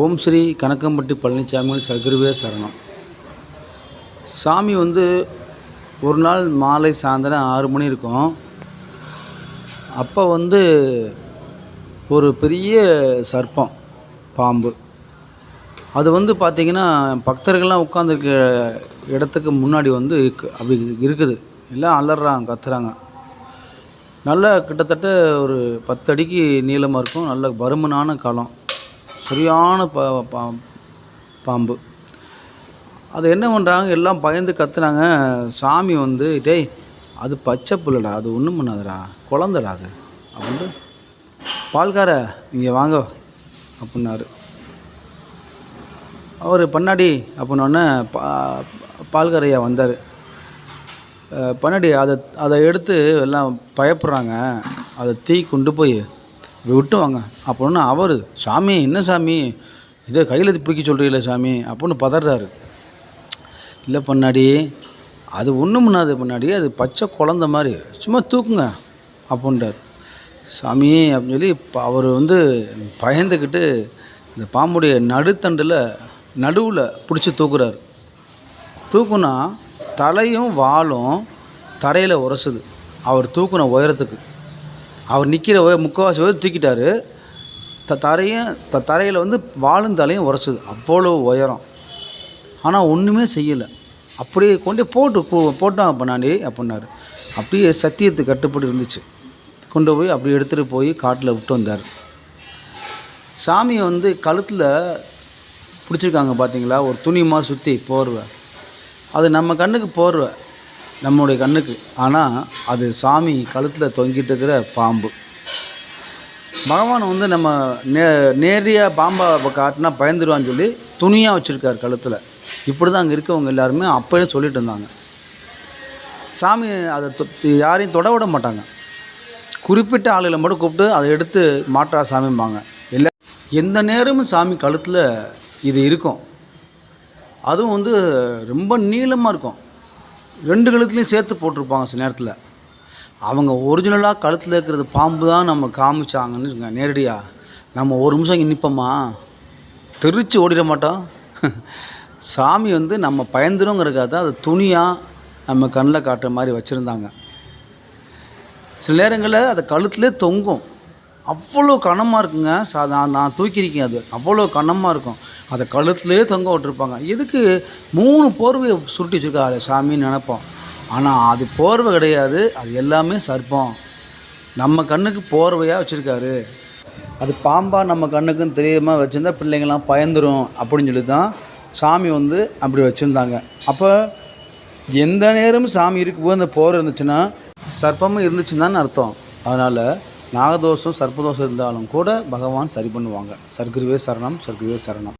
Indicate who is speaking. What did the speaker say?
Speaker 1: ஓம் ஸ்ரீ கணக்கம்பட்டி பழனிசாமி சகுருவே சரணம். சாமி வந்து ஒரு நாள் மாலை சாயந்தரம் ஆறு மணி இருக்கும். அப்போ வந்து ஒரு பெரிய சர்ப்பம் பாம்பு. அது வந்து பார்த்திங்கன்னா பக்தர்கள்லாம் உட்காந்துருக்க இடத்துக்கு முன்னாடி வந்து அப்படி இருக்குது. எல்லாம் அலறாங்க கத்துறாங்க. நல்லா கிட்டத்தட்ட ஒரு பத்து அடிக்கு நீளமாக இருக்கும் நல்ல பருமனான களம் சரியான ப பா- பாம்பு. அது என்ன பண்ணுறாங்க எல்லாம் பயந்து கத்துனாங்க. சாமி வந்து டேய் அது பச்சை புல்லடா அது ஒன்றும் பண்ணாதுடா குழந்தடா அது. அப்படின்ட்டு பால்கார இங்கே வாங்க அப்படின்னாரு. அவர் பண்ணாடி அப்படின்னோடனே பா பால்காரையா வந்தார். பண்ணாடி அதை அதை எடுத்து எல்லாம் பயப்படுறாங்க. அதை தீ கொண்டு போய் விட்டு வாங்க. அப்படின்னு அவர் சாமி என்ன சாமி? இதை கையில் பிடிக்க சொல்கிறீங்களே சாமி? அப்படின்னு பதறாரு. இல்லை பண்ணாடி அது ஒன்றும் பண்ணாது பண்ணாடி அது பச்சை குழந்த மாதிரி. சும்மா தூக்குங்க அப்படின்றார் சாமி அப்படின்னு சொல்லி அவர் வந்து பயந்துக்கிட்டு இந்த பாம்புடைய நடுத்தண்டில் நடுவில் பிடிச்சி தூக்குறாரு. தூக்குனா தலையும் வாலும் தரையில் உரசுது. அவர் தூக்குன உயரத்துக்கு. அவர் நிற்கிற உய முக்கால்வாசி தூக்கிட்டாரு. த தரையும் த தரையில் வந்து வாழும் தலையும் உரசுது. அவ்வளோ உயரம். ஆனால் ஒன்றுமே செய்யலை. அப்படியே கொண்டு போட்டு போ- அப்போ பண்ணாண்டி அப்படின்னாரு. அப்படியே சத்தியத்துக்கு கட்டுப்பட்டு இருந்துச்சு. கொண்டு போய் அப்படி எடுத்துகிட்டு போய் காட்டில் விட்டு வந்தார். சாமியை வந்து கழுத்தில் பிடிச்சிருக்காங்க பார்த்தீங்களா ஒரு துணிமா சுற்றி போர்வை. அது நம்ம கண்ணுக்கு போர்வை. நம்முடைய கண்ணுக்கு. ஆனால் அது சாமி கழுத்தில் தொங்கிட்டு இருக்கிற பாம்பு. பகவான் வந்து நம்ம நே நேரடியாக பாம்பை காட்டினா பயந்துருவான்னு சொல்லி துணியாக வச்சுருக்கார் கழுத்தில். இப்படி தான் அங்கே இருக்கவங்க எல்லாருமே அப்போயே சொல்லிட்டு இருந்தாங்க. சாமி அதை தொ- யாரையும் தொட விட மாட்டாங்க. குறிப்பிட்ட ஆளுகளை மட்டும் கூப்பிட்டு அதை எடுத்து மாற்றா சாமிம்பாங்க. இல்லை எந்த நேரமும் சாமி கழுத்தில் இது இருக்கும். அதுவும் வந்து ரொம்ப நீளமாக இருக்கும். ரெண்டு கழுத்துலையும் சேர்த்து போட்டிருப்பாங்க சில நேரத்தில். அவங்க ஒரிஜினலாக கழுத்தில் இருக்கிறது பாம்பு தான் நம்ம காமிச்சாங்கன்னு வச்சுக்கோங்க நேரடியாக நம்ம ஒரு நிமிஷம் இங்கே நிற்போமா தெரிச்சு ஓடிட மாட்டோம். சாமி வந்து நம்ம பயந்துருங்கிறக்காக தான் அது துணியாக நம்ம கண்ணில் காட்டுற மாதிரி வச்சுருந்தாங்க. சில நேரங்களில் அது கழுத்துலேயே தொங்கும். அவ்வளோ கனமாக இருக்குங்க. சா நான் நான் தூக்கியிருக்கேன் அது. அவ்வளோ கனமாக இருக்கும். அதை கழுத்துலேயே தொங்க விட்டுருப்பாங்க. எதுக்கு? மூணு போர்வையை சுருட்டி வச்சுருக்காரு சாமின்னு நினைப்போம். ஆனால் அது போர்வை கிடையாது. அது எல்லாமே சர்ப்பம். நம்ம கண்ணுக்கு போர்வையாக வச்சுருக்காரு. அது பாம்பாக நம்ம கண்ணுக்குன்னு தெரியாமல் வச்சுருந்தா பிள்ளைங்கள்லாம் பயந்துரும் அப்படின்னு சொல்லி தான் சாமி வந்து அப்படி வச்சுருந்தாங்க. அப்போ எந்த நேரமும் சாமி இருக்கும்போது அந்த போர் இருந்துச்சுன்னா சர்ப்பமும் இருந்துச்சுன்னு அர்த்தம். அதனால் நாகதோஷம் சர்ப்பதோஷம் இருந்தாலும் கூட பகவான் சரி பண்ணுவாங்க. சர்க்குருவே சரணம் சர்க்குருவே சரணம்.